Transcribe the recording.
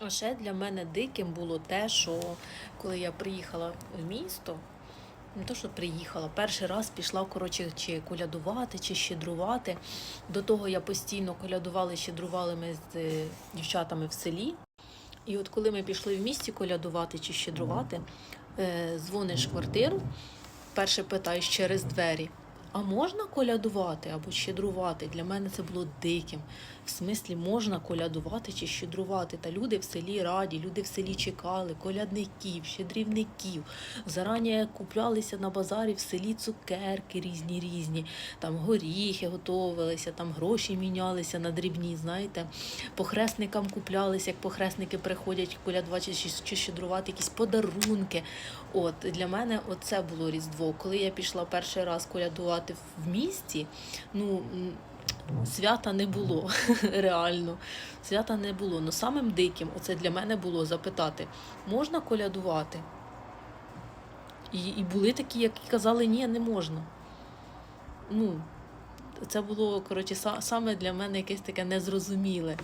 А ще для мене диким було те, що коли я приїхала в місто, не то, що приїхала, перший раз пішла коротше, чи колядувати, чи щедрувати. До того я постійно колядувала і щедрували ми з е, дівчатами в селі. І от коли ми пішли в місті колядувати чи щедрувати, е, дзвониш в квартиру, перше питаєш через двері. А можна колядувати або щедрувати? Для мене це було диким. В смислі, можна колядувати чи щедрувати. Та люди в селі раді, люди в селі чекали, колядників, щедрівників. Зарані куплялися на базарі в селі цукерки різні різні, там горіхи готовилися, там гроші мінялися на дрібні, знаєте. Похресникам куплялися, як похресники приходять колядувати чи, щедрувати якісь подарунки. От для мене оце було Різдво. Коли я пішла перший раз колядувати в місті, ну свята не було реально. Свята не було. Ну самим диким оце для мене було запитати, можна колядувати? І, і були такі, які казали, ні, не можна. Ну, це було, коротше, саме для мене якесь таке незрозуміле.